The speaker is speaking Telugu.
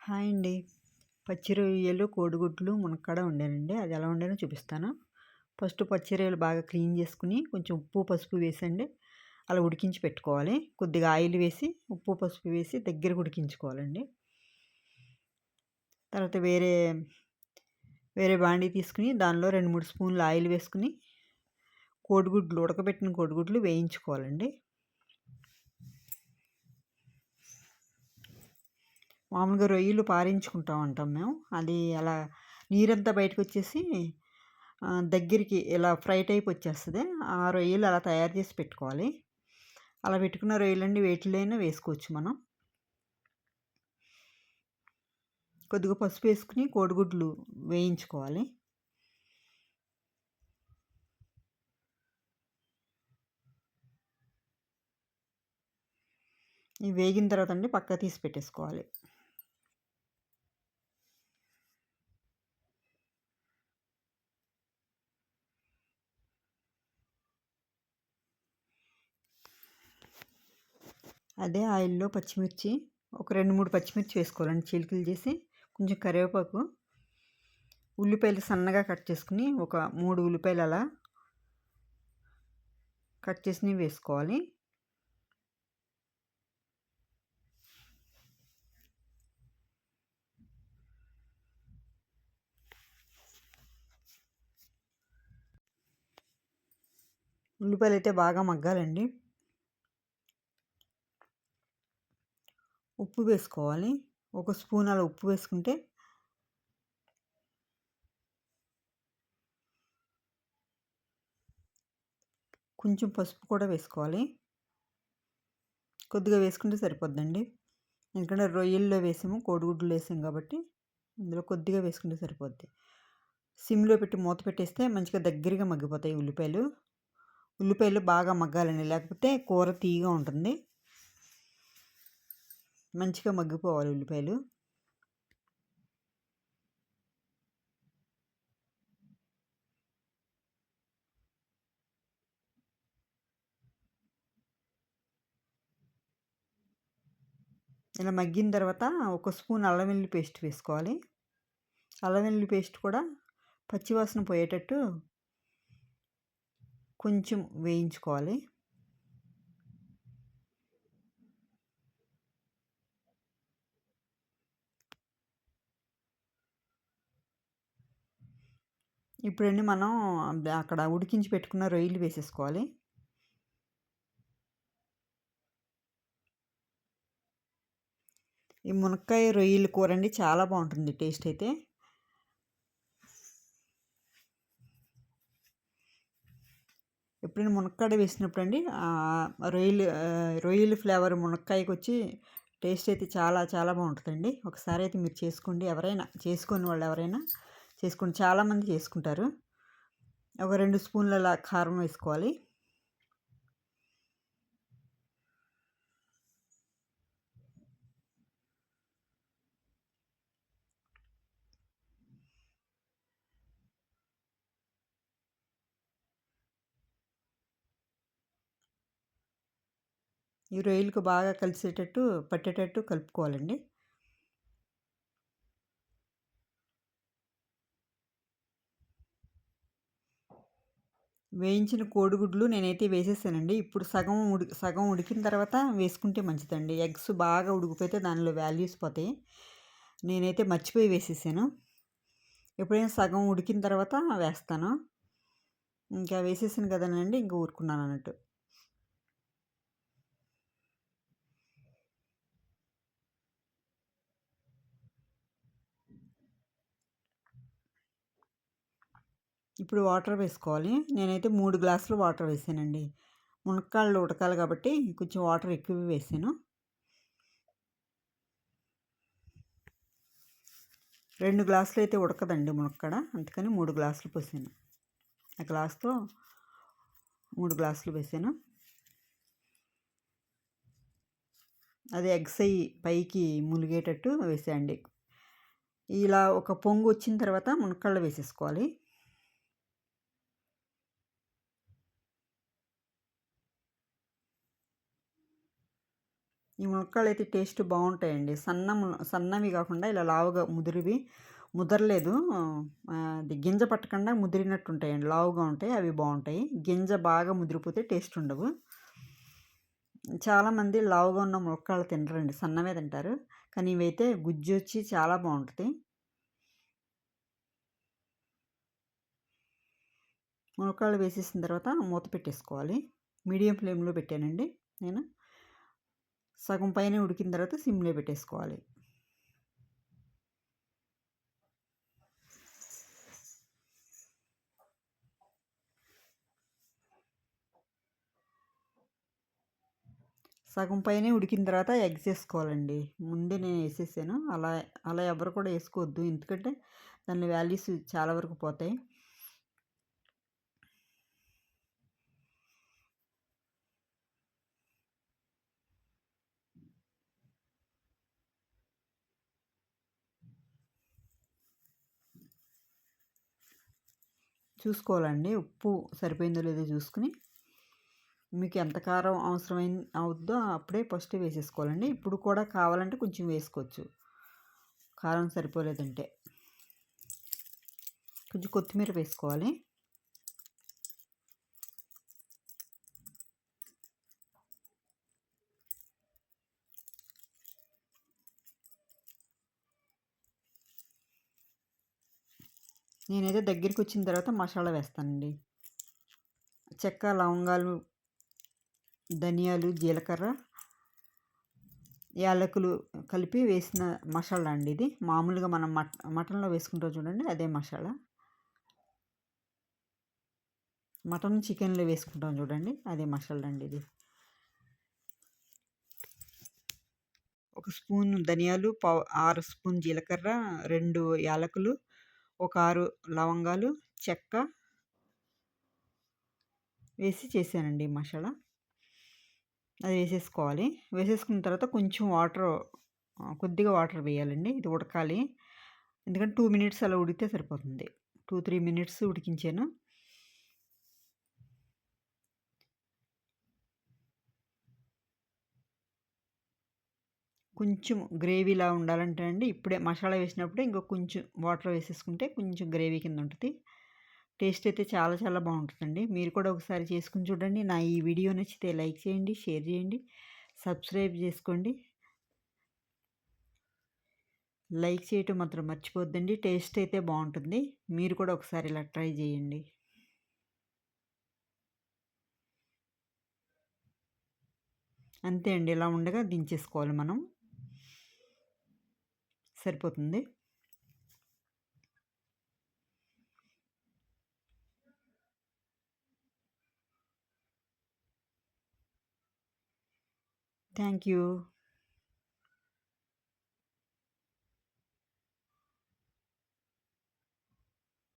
హాయ్ అండి. పచ్చి రొయ్యలు కోడిగుడ్లు మునక్కాడ వండానండి. అది ఎలా వండానో చూపిస్తాను. ఫస్ట్ పచ్చి రొయ్యలు బాగా క్లీన్ చేసుకుని కొంచెం ఉప్పు పసుపు వేసండి. అలా ఉడికించి పెట్టుకోవాలి. కొద్దిగా ఆయిల్ వేసి ఉప్పు పసుపు వేసి దగ్గర ఉడికించుకోవాలండి. తర్వాత వేరే వేరే బాండీ తీసుకుని దానిలో రెండు మూడు స్పూన్లు ఆయిల్ వేసుకుని కోడిగుడ్లు ఉడకబెట్టిన కోడిగుడ్లు వేయించుకోవాలండి. మామూలుగా రొయ్యలు పారించుకుంటాం అంటాం మేము. అది అలా నీరంతా బయటకు వచ్చేసి దగ్గరికి ఇలా ఫ్రై టైప్ వచ్చేస్తుంది. ఆ రొయ్యలు అలా తయారు చేసి పెట్టుకోవాలి. అలా పెట్టుకున్న రొయ్యలన్నీ వేటిలైనా వేసుకోవచ్చు మనం. కొద్దిగా పసుపు వేసుకుని కోడిగుడ్లు వేయించుకోవాలి. ఇవి వేగిన తర్వాత అండి పక్క తీసి పెట్టేసుకోవాలి. అదే ఆయిల్లో పచ్చిమిర్చి ఒక రెండు మూడు పచ్చిమిర్చి వేసుకోవాలండి. చీలికలు చేసి కొంచెం కరివేపాకు ఉల్లిపాయలు సన్నగా కట్ చేసుకుని ఒక మూడు ఉల్లిపాయలు అలా కట్ చేసినవి వేసుకోవాలి. ఉల్లిపాయలు అయితే బాగా మగ్గాలండి. ఉప్పు వేసుకోవాలి. ఒక స్పూన్ అలా ఉప్పు వేసుకుంటే కొంచెం పసుపు కూడా వేసుకోవాలి. కొద్దిగా వేసుకుంటే సరిపోద్దండి. ఎందుకంటే రొయ్యల్లో వేసాము కోడిగుడ్లు వేసాము కాబట్టి ఇందులో కొద్దిగా వేసుకుంటే సరిపోద్ది. సిమ్లో పెట్టి మూత పెట్టేస్తే మంచిగా దగ్గరగా మగ్గిపోతాయి ఉల్లిపాయలు. ఉల్లిపాయలు బాగా మగ్గాలండి. లేకపోతే కూర తీయగా ఉంటుంది. మంచిగా మగ్గిపోవాలి ఉల్లిపాయలు. ఇలా మగ్గిన తర్వాత ఒక స్పూన్ అల్లం వెల్లుల్లి పేస్ట్ వేసుకోవాలి. అల్లం వెల్లుల్లి పేస్ట్ కూడా పచ్చివాసన పోయేటట్టు కొంచెం వేయించుకోవాలి. ఇప్పుడండి మనం అక్కడ ఉడికించి పెట్టుకున్న రొయ్యలు వేసేసుకోవాలి. ఈ మునక్కాయ రొయ్యల కూర అండి చాలా బాగుంటుంది టేస్ట్ అయితే. ఎప్పుడైనా మునక్కాడ వేసినప్పుడు అండి రొయ్యలు రొయ్యలు ఫ్లేవర్ మునక్కాయకి వచ్చి టేస్ట్ అయితే చాలా చాలా బాగుంటుందండి. ఒకసారి అయితే మీరు చేసుకోండి ఎవరైనా చేసుకుని వాళ్ళు ఎవరైనా. చేసుకుని చాలామంది చేసుకుంటారు. ఒక రెండు స్పూన్ల కారం వేసుకోవాలి. ఈ రొయ్యలకు బాగా కలిసేటట్టు పట్టేటట్టు కలుపుకోవాలండి. వేయించిన కోడిగుడ్లు నేనైతే వేసేసానండి. ఇప్పుడు సగం ఉడి సగం ఉడికిన తర్వాత వేసుకుంటే మంచిదండి. ఎగ్స్ బాగా ఉడికిపోతే దానిలో వాల్యూస్ పోతాయి. నేనైతే మర్చిపోయి వేసేసాను. ఎప్పుడైనా సగం ఉడికిన తర్వాత వేస్తాను. ఇంకా వేసేసాను కదనండి ఇంకా ఊరుకున్నాను అన్నట్టు. ఇప్పుడు వాటర్ వేసుకోవాలి. నేనైతే మూడు గ్లాసులు వాటర్ వేసానండి. మునక్కాళ్ళు ఉడకాలి కాబట్టి కొంచెం వాటర్ ఎక్కువ వేసాను. రెండు గ్లాసులు అయితే ఉడకదండి మునక్కడ. అందుకని మూడు గ్లాసులు పోసాను. ఆ గ్లాస్తో మూడు గ్లాసులు వేసాను. అది ఎగ్స్ అయ్యి పైకి ములిగేటట్టు వేసేయండి. ఇలా ఒక పొంగు వచ్చిన తర్వాత మునక్కాళ్ళు వేసేసుకోవాలి. ఈ మునక్కాయలు అయితే టేస్ట్ బాగుంటాయండి. సన్న సన్నవి కాకుండా ఇలా లావుగా ముదిరివి ముదరలేదు. అది గింజ పట్టకుండా ముదిరినట్టు ఉంటాయండి లావుగా ఉంటాయి అవి బాగుంటాయి. గింజ బాగా ముదిరిపోతే టేస్ట్ ఉండవు. చాలామంది లావుగా ఉన్న మునక్కాయలు తినరండి సన్నమే తింటారు. కానీ ఇవైతే గుజ్జు వచ్చి చాలా బాగుంటుంది. మునక్కాయలు వేసేసిన తర్వాత మూత పెట్టేసుకోవాలి. మీడియం ఫ్లేమ్లో పెట్టానండి నేను. సగం పైన ఉడికిన తర్వాత సిమ్లో పెట్టేసుకోవాలి. సగం పైన ఉడికిన తర్వాత ఎగ్స్ వేసుకోవాలండి. ముందే నేను వేసేసాను. అలా అలా ఎవరు కూడా వేసుకోవద్దు. ఎందుకంటే దాని వాల్యూస్ చాలా వరకు పోతాయి. చూసుకోవాలండి. ఉప్పు సరిపోయిందో లేదో చూసుకుని మీకు ఎంత కారం అవసరమైన అవుద్దో అప్పుడే ఫస్ట్ వేసేసుకోవాలండి. ఇప్పుడు కూడా కావాలంటే కొంచెం వేసుకోవచ్చు. కారం సరిపోలేదంటే. కొంచెం కొత్తిమీర వేసుకోవాలి. నేనైతే దగ్గరికి వచ్చిన తర్వాత మసాలా వేస్తానండి. చెక్క లవంగాలు ధనియాలు జీలకర్ర యాలకులు కలిపి వేసిన మసాలా అండి ఇది. మామూలుగా మనం మట్ మటన్లో వేసుకుంటాం చూడండి అదే మసాలా. మటన్ చికెన్లో వేసుకుంటాం చూడండి అదే మసాలా అండి ఇది. ఒక స్పూన్ ధనియాలు పావు ఆరు స్పూన్ జీలకర్ర రెండు యాలకులు ఒక ఆరు లవంగాలు చెక్క వేసి చేశానండి మసాలా. అది వేసేసుకోవాలి. వేసేసుకున్న తర్వాత కొంచెం వాటర్ కొద్దిగా వాటర్ వేయాలండి. ఇది ఉడకాలి. ఎందుకంటే టూ మినిట్స్ అలా ఉడికితే సరిపోతుంది. టూ త్రీ మినిట్స్ ఉడికించాను. కొంచెం గ్రేవీలా ఉండాలంటే అండి ఇప్పుడే మసాలా వేసినప్పుడే ఇంకో కొంచెం వాటర్ వేసేసుకుంటే కొంచెం గ్రేవీ కింద ఉంటుంది. టేస్ట్ అయితే చాలా చాలా బాగుంటుందండి. మీరు కూడా ఒకసారి చేసుకుని చూడండి. నా ఈ వీడియో నచ్చితే లైక్ చేయండి షేర్ చేయండి సబ్స్క్రైబ్ చేసుకోండి. లైక్ చేయటం మాత్రం మర్చిపోద్దండి టేస్ట్ అయితే బాగుంటుంది. మీరు కూడా ఒకసారి ఇలా ట్రై చేయండి. అంతే అండి. ఇలా ఉండగా దించేసుకోవాలి మనం. సరిపోతుంది. Thank you.